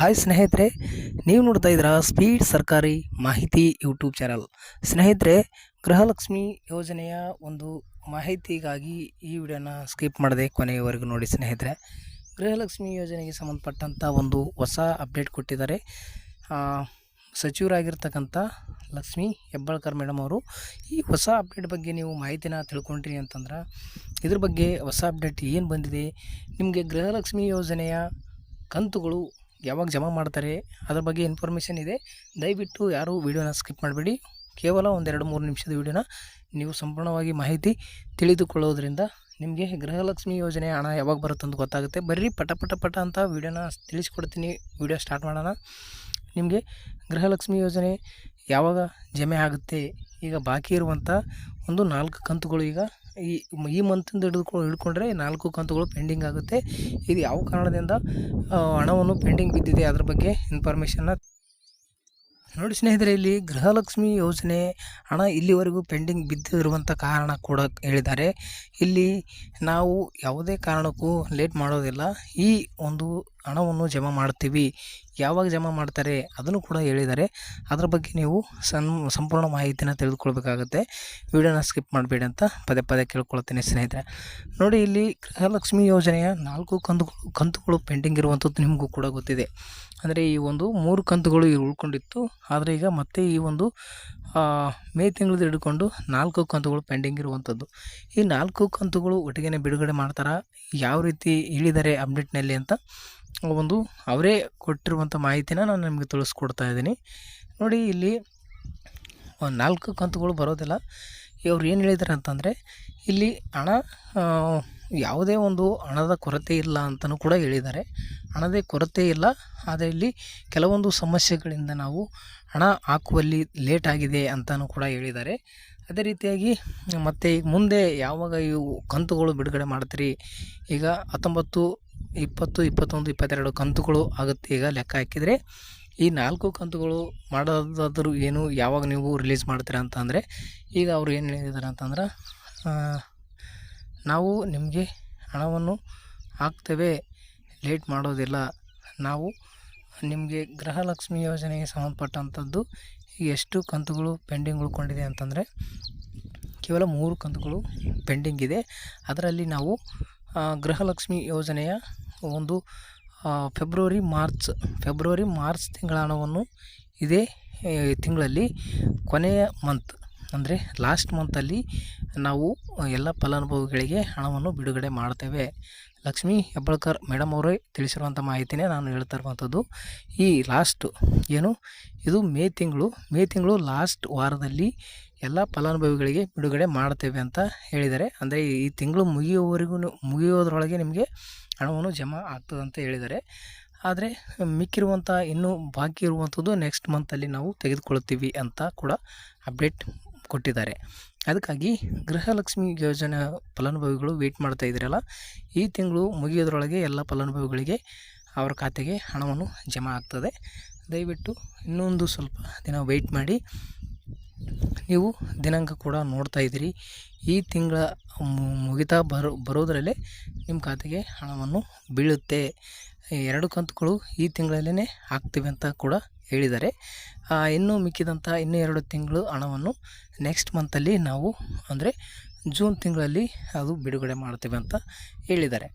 Hi ಸ್ನೇಹಿತರೆ, ನೀವು ನೋಡ್ತಾ ಇದ್ದೀರಾ ಸ್ಪೀಡ್ ಸರ್ಕಾರಿ ಮಾಹಿತಿ ಯೂಟ್ಯೂಬ್ ಚಾನಲ್. ಸ್ನೇಹಿತರೆ, ಗೃಹಲಕ್ಷ್ಮಿ ಯೋಜನೆಯ ಒಂದು ಮಾಹಿತಿಗಾಗಿ ಈ ವಿಡಿಯೋನ ಸ್ಕಿಪ್ ಮಾಡದೆ ಕೊನೆಯವರೆಗೂ ನೋಡಿ ಸ್ನೇಹಿತರೆ. ಗೃಹಲಕ್ಷ್ಮಿ ಯೋಜನೆಗೆ ಸಂಬಂಧಪಟ್ಟಂಥ ಒಂದು ಹೊಸ ಅಪ್ಡೇಟ್ ಕೊಟ್ಟಿದ್ದಾರೆ. ಸಚಿವರಾಗಿರ್ತಕ್ಕಂಥ ಲಕ್ಷ್ಮಿ ಹೆಬ್ಬಾಳ್ಕರ್ ಮೇಡಮ್ ಅವರು, ಈ ಹೊಸ ಅಪ್ಡೇಟ್ ಬಗ್ಗೆ ನೀವು ಮಾಹಿತಿನ ತಿಳ್ಕೊಂಡ್ರಿ ಅಂತಂದ್ರೆ, ಇದ್ರ ಬಗ್ಗೆ ಹೊಸ ಅಪ್ಡೇಟ್ ಏನು ಬಂದಿದೆ? ನಿಮಗೆ ಗೃಹಲಕ್ಷ್ಮಿ ಯೋಜನೆಯ ಕಂತುಗಳು ಯಾವಾಗ ಜಮಾ ಮಾಡ್ತಾರೆ, ಅದ್ರ ಬಗ್ಗೆ ಇನ್ಫಾರ್ಮೇಷನ್ ಇದೆ. ದಯವಿಟ್ಟು ಯಾರೂ ವೀಡಿಯೋನ ಸ್ಕಿಪ್ ಮಾಡಬೇಡಿ. ಕೇವಲ ಒಂದೆರಡು ಮೂರು ನಿಮಿಷದ ವೀಡಿಯೋನ ನೀವು ಸಂಪೂರ್ಣವಾಗಿ ಮಾಹಿತಿ ತಿಳಿದುಕೊಳ್ಳೋದ್ರಿಂದ ನಿಮಗೆ ಗೃಹಲಕ್ಷ್ಮಿ ಯೋಜನೆ ಹಣ ಯಾವಾಗ ಬರುತ್ತೆ ಅಂತ ಗೊತ್ತಾಗುತ್ತೆ. ಬರ್ರಿ, ಪಟ ಪಟ ಪಟ ಅಂತ ವೀಡಿಯೋನ ತಿಳಿಸ್ಕೊಡ್ತೀನಿ. ವೀಡಿಯೋ ಸ್ಟಾರ್ಟ್ ಮಾಡೋಣ. ನಿಮಗೆ ಗೃಹಲಕ್ಷ್ಮಿ ಯೋಜನೆ ಯಾವಾಗ ಜಮೆ ಆಗುತ್ತೆ ಈಗ ಬಾಕಿ ಇರುವಂಥ ಒಂದು ನಾಲ್ಕು ಕಂತುಗಳು ಈಗ ಈ ಈ ಮಂತಿಂದ ಹಿಡಿದುಕೊ, ಹಿಡ್ಕೊಂಡ್ರೆ ನಾಲ್ಕು ಕಂತುಗಳು ಪೆಂಡಿಂಗ್ ಆಗುತ್ತೆ. ಇದು ಯಾವ ಕಾರಣದಿಂದ ಹಣವನ್ನು ಪೆಂಡಿಂಗ್ ಬಿದ್ದಿದೆ ಅದ್ರ ಬಗ್ಗೆ ಇನ್ಫಾರ್ಮೇಷನ್ನ ನೋಡಿ ಸ್ನೇಹಿತರೆ, ಇಲ್ಲಿ ಗೃಹಲಕ್ಷ್ಮಿ ಯೋಜನೆ ಹಣ ಇಲ್ಲಿವರೆಗೂ ಪೆಂಡಿಂಗ್ ಬಿದ್ದಿರುವಂಥ ಕಾರಣ ಕೂಡ ಹೇಳಿದ್ದಾರೆ. ಇಲ್ಲಿ ನಾವು ಯಾವುದೇ ಕಾರಣಕ್ಕೂ ಲೇಟ್ ಮಾಡೋದಿಲ್ಲ. ಈ ಒಂದು ಹಣವನ್ನು ಜಮಾ ಮಾಡ್ತೀವಿ. ಯಾವಾಗ ಜಮಾ ಮಾಡ್ತಾರೆ ಅದನ್ನು ಕೂಡ ಹೇಳಿದ್ದಾರೆ. ಅದರ ಬಗ್ಗೆ ನೀವು ಸನ್ ಸಂಪೂರ್ಣ ಮಾಹಿತಿನ ತಿಳಿದುಕೊಳ್ಬೇಕಾಗುತ್ತೆ. ವಿಡಿಯೋನ ಸ್ಕಿಪ್ ಮಾಡಬೇಡಿ ಅಂತ ಪದೇ ಪದೇ ಕೇಳ್ಕೊಳ್ತೀನಿ ಸ್ನೇಹಿತರೆ. ನೋಡಿ, ಇಲ್ಲಿ ಗೃಹಲಕ್ಷ್ಮಿ ಯೋಜನೆಯ ನಾಲ್ಕು ಕಂತುಗಳು ಕಂತುಗಳು ಪೆಂಡಿಂಗ್ ಇರುವಂಥದ್ದು ನಿಮಗೂ ಕೂಡ ಗೊತ್ತಿದೆ. ಅಂದರೆ ಈ ಒಂದು ಮೂರು ಕಂತುಗಳು ಉಳ್ಕೊಂಡಿತ್ತು. ಆದರೆ ಈಗ ಮತ್ತೆ ಈ ಒಂದು ಮೇ ತಿಂಗಳದ್ದು ಹಿಡ್ಕೊಂಡು ನಾಲ್ಕು ಕಂತುಗಳು ಪೆಂಡಿಂಗ್ ಇರುವಂಥದ್ದು ಈ ನಾಲ್ಕು ಕಂತುಗಳು ಒಟ್ಟಿಗೆ ಬಿಡುಗಡೆ ಮಾಡ್ತಾರಾ? ಯಾವ ರೀತಿ ಹೇಳಿದ್ದಾರೆ ಅಪ್ಡೇಟ್ನಲ್ಲಿ ಅಂತ ಒಂದು ಅವರೇ ಕೊಟ್ಟಿರುವಂಥ ಮಾಹಿತಿನ ನಾನು ನಿಮಗೆ ತಿಳಿಸ್ಕೊಡ್ತಾ ಇದ್ದೀನಿ. ನೋಡಿ, ಇಲ್ಲಿ ಒಂದು ನಾಲ್ಕು ಕಂತುಗಳು ಬರೋದಿಲ್ಲ. ಇವರು ಏನು ಹೇಳಿದ್ದಾರೆ ಅಂತಂದರೆ, ಇಲ್ಲಿ ಹಣ ಯಾವುದೇ ಒಂದು ಹಣದ ಕೊರತೆ ಇಲ್ಲ ಅಂತಲೂ ಕೂಡ ಹೇಳಿದ್ದಾರೆ ಹಣದ ಕೊರತೆ ಇಲ್ಲ. ಆದರೆ ಇಲ್ಲಿ ಕೆಲವೊಂದು ಸಮಸ್ಯೆಗಳಿಂದ ನಾವು ಹಣ ಹಾಕುವಲ್ಲಿ ಲೇಟ್ ಆಗಿದೆ ಅಂತಲೂ ಕೂಡ ಹೇಳಿದ್ದಾರೆ. ಅದೇ ರೀತಿಯಾಗಿ ಮತ್ತು ಈಗ ಮುಂದೆ ಯಾವಾಗ ಇವು ಕಂತುಗಳು ಬಿಡುಗಡೆ ಮಾಡ್ತೀರಿ? ಈಗ ಹತ್ತೊಂಬತ್ತು, ಇಪ್ಪತ್ತು, ಇಪ್ಪತ್ತೊಂದು, ಇಪ್ಪತ್ತೆರಡು ಕಂತುಗಳು ಆಗುತ್ತೆ ಈಗ ಲೆಕ್ಕ ಹಾಕಿದರೆ. ಈ ನಾಲ್ಕು ಕಂತುಗಳು ಮಾಡೋದಾದರೂ ಏನು, ಯಾವಾಗ ನೀವು ರಿಲೀಸ್ ಮಾಡ್ತೀರಾ ಅಂತಂದರೆ ಈಗ ಅವರು ಏನು ಹೇಳಿದ್ದಾರೆ ಅಂತಂದ್ರೆ ನಾವು ನಿಮಗೆ ಹಣವನ್ನು ಹಾಕ್ತೇವೆ. ಲೇಟ್ ಮಾಡೋದಿಲ್ಲ. ನಾವು ನಿಮಗೆ ಗೃಹಲಕ್ಷ್ಮಿ ಯೋಜನೆಗೆ ಸಂಬಂಧಪಟ್ಟಂಥದ್ದು ಎಷ್ಟು ಕಂತುಗಳು ಪೆಂಡಿಂಗ್ ಉಳ್ಕೊಂಡಿದೆ ಅಂತಂದರೆ, ಕೇವಲ ಮೂರು ಕಂತುಗಳು ಪೆಂಡಿಂಗ್ ಇದೆ. ಅದರಲ್ಲಿ ನಾವು ಗೃಹಲಕ್ಷ್ಮಿ ಯೋಜನೆಯ ಒಂದು ಫೆಬ್ರವರಿ, ಮಾರ್ಚ್ ಫೆಬ್ರವರಿ, ಮಾರ್ಚ್ ತಿಂಗಳ ಹಣವನ್ನು ಇದೇ ತಿಂಗಳಲ್ಲಿ ಕೊನೆಯ ಮಂತ್ ಅಂದರೆ ಲಾಸ್ಟ್ ಮಂತಲ್ಲಿ ನಾವು ಎಲ್ಲ ಫಲಾನುಭವಿಗಳಿಗೆ ಹಣವನ್ನು ಬಿಡುಗಡೆ ಮಾಡ್ತೇವೆ. ಲಕ್ಷ್ಮೀ ಹೆಬ್ಬಾಳ್ಕರ್ ಮೇಡಮ್ ಅವರೇ ತಿಳಿಸಿರುವಂಥ ಮಾಹಿತಿನೇ ನಾನು ಹೇಳ್ತಾ ಇರುವಂಥದ್ದು ಈ ಲಾಸ್ಟು ಏನು? ಇದು ಮೇ ತಿಂಗಳು. ಮೇ ತಿಂಗಳು ಲಾಸ್ಟ್ ವಾರದಲ್ಲಿ ಎಲ್ಲ ಫಲಾನುಭವಿಗಳಿಗೆ ಬಿಡುಗಡೆ ಮಾಡ್ತೇವೆ ಅಂತ ಹೇಳಿದ್ದಾರೆ. ಅಂದರೆ ಈ ತಿಂಗಳು ಮುಗಿಯುವವರೆಗೂ ಮುಗಿಯೋದ್ರೊಳಗೆ ನಿಮಗೆ ಹಣವನ್ನು ಜಮಾ ಆಗ್ತದೆ ಅಂತ ಹೇಳಿದ್ದಾರೆ. ಆದರೆ ಮಿಕ್ಕಿರುವಂಥ ಇನ್ನೂ ಬಾಕಿ ಇರುವಂಥದ್ದು ನೆಕ್ಸ್ಟ್ ಮಂತಲ್ಲಿ ನಾವು ತೆಗೆದುಕೊಳ್ತೀವಿ ಅಂತ ಕೂಡ ಅಪ್ಡೇಟ್ ಕೊಟ್ಟಿದ್ದಾರೆ. ಅದಕ್ಕಾಗಿ ಗೃಹಲಕ್ಷ್ಮಿ ಯೋಜನೆ ಫಲಾನುಭವಿಗಳು ವೆಯ್ಟ್ ಮಾಡ್ತಾ ಇದ್ದೀರಲ್ಲ, ಈ ತಿಂಗಳು ಮುಗಿಯೋದ್ರೊಳಗೆ ಎಲ್ಲ ಫಲಾನುಭವಿಗಳಿಗೆ ಅವರ ಖಾತೆಗೆ ಹಣವನ್ನು ಜಮಾ ಆಗ್ತದೆ. ದಯವಿಟ್ಟು ಇನ್ನೊಂದು ಸ್ವಲ್ಪ ದಿನ ವೆಯ್ಟ್ ಮಾಡಿ. ನೀವು ದಿನಾಂಕ ಕೂಡ ನೋಡ್ತಾ ಇದ್ದೀರಿ. ಈ ತಿಂಗಳ ಮುಗಿತಾ ಬರೋ, ಬರೋದರಲ್ಲೇ ನಿಮ್ಮ ಖಾತೆಗೆ ಹಣವನ್ನು ಬೀಳುತ್ತೆ. ಎರಡು ಕಂತುಗಳು ಈ ತಿಂಗಳಲ್ಲೇ ಹಾಕ್ತೀವಿ ಅಂತ ಕೂಡ ಹೇಳಿದ್ದಾರೆ ಇನ್ನೂ ಮಿಕ್ಕಿದಂಥ ಇನ್ನೂ ಎರಡು ತಿಂಗಳು ಹಣವನ್ನು ನೆಕ್ಸ್ಟ್ ಮಂತಲ್ಲಿ ನಾವು, ಅಂದರೆ ಜೂನ್ ತಿಂಗಳಲ್ಲಿ ಅದು ಬಿಡುಗಡೆ ಮಾಡ್ತೇವೆ ಅಂತ ಹೇಳಿದ್ದಾರೆ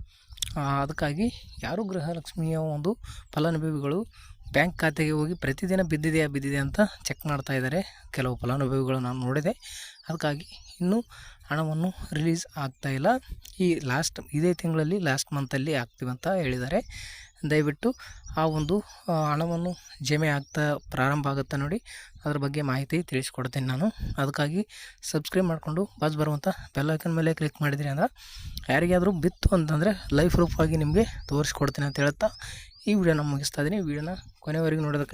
ಅದಕ್ಕಾಗಿ ಯಾರು ಗೃಹಲಕ್ಷ್ಮಿಯ ಒಂದು ಫಲಾನುಭವಿಗಳು ಬ್ಯಾಂಕ್ ಖಾತೆಗೆ ಹೋಗಿ ಪ್ರತಿದಿನ ಬಿದ್ದಿದೆಯಾ ಬಿದ್ದಿದೆ ಅಂತ ಚೆಕ್ ಮಾಡ್ತಾ ಇದ್ದಾರೆ. ಕೆಲವು ಫಲಾನುಭವಿಗಳು ನಾನು ನೋಡಿದೆ. ಅದಕ್ಕಾಗಿ ಇನ್ನೂ ಹಣವನ್ನು ರಿಲೀಸ್ ಆಗ್ತಾಯಿಲ್ಲ ಈ ಲಾಸ್ಟ್ ಇದೇ ತಿಂಗಳಲ್ಲಿ ಲಾಸ್ಟ್ ಮಂತಲ್ಲಿ ಆಗ್ತೀವಿ ಅಂತ ಹೇಳಿದ್ದಾರೆ ದಯವಿಟ್ಟು ಆ ಒಂದು ಹಣವನ್ನು ಜಮೆ ಆಗ್ತಾ ಪ್ರಾರಂಭ ಆಗುತ್ತೆ ನೋಡಿ. ಅದ್ರ ಬಗ್ಗೆ ಮಾಹಿತಿ ತಿಳಿಸ್ಕೊಡ್ತೀನಿ ನಾನು. ಅದಕ್ಕಾಗಿ ಸಬ್ಸ್ಕ್ರೈಬ್ ಮಾಡಿಕೊಂಡು ಬಾಜು ಬರುವಂಥ ಬೆಲ್ಲೈಕನ್ ಮೇಲೆ ಕ್ಲಿಕ್ ಮಾಡಿದ್ರಿ ಅಂದ್ರೆ ಯಾರಿಗಾದರೂ ಬಿತ್ತು ಅಂತಂದರೆ ಲೈಫ್ ಆಗಿ ನಿಮಗೆ ತೋರಿಸ್ಕೊಡ್ತೀನಿ ಅಂತ ಹೇಳ್ತಾ ಈ ವಿಡಿಯೋನ ಮುಗಿಸ್ತಾ ಇದ್ದೀನಿ. ವಿಡಿಯೋನ ಕೊನೆವರೆಗೂ ನೋಡೋದಕ್ಕಾಗಿ